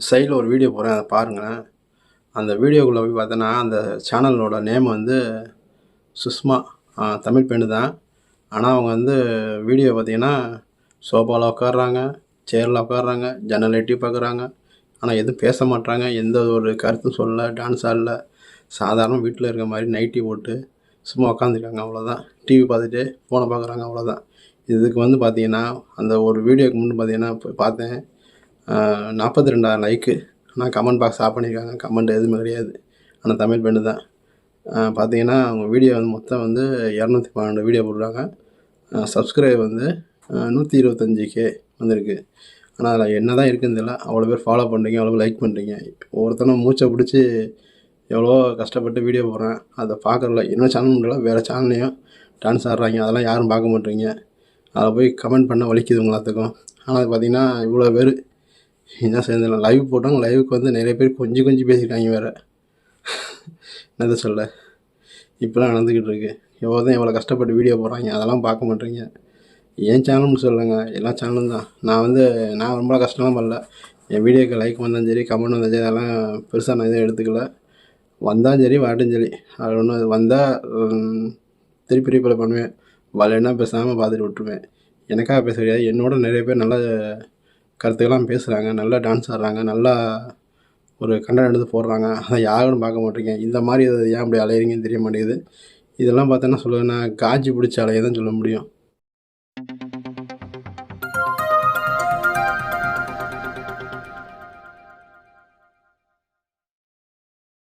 சைடில் ஒரு வீடியோ போடுறேன் அதை பாருங்கள் அந்த வீடியோக்குள்ளே போய் பார்த்தோன்னா அந்த சேனலோட நேம் வந்து சுஷ்மா தமிழ் பெண்ணு தான். ஆனால் அவங்க வந்து வீடியோ பார்த்தீங்கன்னா சோஃபாவில் உட்காடுறாங்க சேரில் உட்காடுறாங்க ஜன்னல் எட்டி பார்க்குறாங்க. ஆனால் எதுவும் பேச மாட்றாங்க எந்த ஒரு கருத்தும் சொல்லல டான்ஸ் ஆடல. சாதாரண வீட்டில் இருக்க மாதிரி நைட்டி போட்டு சும்மா உட்காந்துருக்காங்க அவ்வளோதான் டிவி பார்த்துட்டு ஃபோனை பார்க்குறாங்க அவ்வளோதான் இதுக்கு வந்து பார்த்தீங்கன்னா அந்த ஒரு வீடியோக்கு முன்னே பார்த்தீங்கன்னா போய் பார்த்தேன். நாற்பத்தி ரெண்டாயிரம் லைக்கு ஆனால் கமெண்ட் பாக்ஸ் ஆஃப் பண்ணியிருக்காங்க கமெண்ட் எதுவுமே கிடையாது. ஆனால் தமிழ் பெண்ணு தான். பார்த்தீங்கன்னா அவங்க வீடியோ வந்து மொத்தம் வந்து இரநூத்தி பன்னெண்டு வீடியோ போடுறாங்க சப்ஸ்கிரைப் வந்து நூற்றி இருபத்தஞ்சி கே வந்திருக்கு. ஆனால் அதில் என்ன தான் இருக்குன்னு தெரியல. அவ்வளோ பேர் ஃபாலோ பண்ணுறீங்க அவ்வளோ லைக் பண்ணுறீங்க ஒவ்வொருத்தனும் மூச்சை பிடிச்சி எவ்வளோ கஷ்டப்பட்டு வீடியோ போடுறேன். அதை பார்க்குறல இன்னும் சேனல் முடியல. வேறு சேனல்லையும் டான்ஸ் ஆடுறாங்க. அதெல்லாம் யாரும் பார்க்க மாட்டேறீங்க அதை போய் கமெண்ட் பண்ண வலிக்குது உங்களாத்துக்கும் ஆனால் பார்த்தீங்கன்னா இவ்வளோ பேர் என்ன சேர்ந்துடலாம் லைவ் போட்டாங்க லைவுக்கு வந்து நிறைய பேர் கொஞ்சம் கொஞ்சம் பேசிட்டாங்க வேறு. என்னது சொல்ல? இப்போலாம் நடந்துக்கிட்டு இருக்கு. எவ்வளோ தான் எவ்வளோ கஷ்டப்பட்டு வீடியோ போடுறாங்க. அதெல்லாம் பார்க்க மாட்டேங்க. என் சேனல்னு சொல்லுங்க. எல்லா சேனலும் தான். நான் வந்து நான் ரொம்ப கஷ்டம்லாம் பண்ணல. என் வீடியோக்கு லைக் வந்தாலும் சரி கமெண்ட் வந்தாலும் சரி அதெல்லாம் பெருசாக நான் எதுவும் எடுத்துக்கல. வந்தாலும் சரி வாட்டும் சரி அது ஒன்றும் வந்தால் திருப்பி ரீப்ளை பண்ணுவேன். வரலைன்னா பேசாமல் பார்த்துட்டு விட்ருவேன் எனக்காக பேச கிடையாது என்னோட நிறைய பேர் நல்ல கருத்துக்கெல்லாம் பேசுகிறாங்க நல்லா டான்ஸ் ஆடுறாங்க நல்லா ஒரு கண்டென்ட் எடுத்து போடுறாங்க. அதை யாரும் பார்க்க மாட்டேங்க. இந்த மாதிரி ஏன் அப்படி அலையிறீங்கன்னு தெரிய மாட்டேங்குது. இதெல்லாம் பார்த்தோன்னா சொல்லுவேன்னா காஜி பிடிச்ச அலையை தான் சொல்ல முடியும்.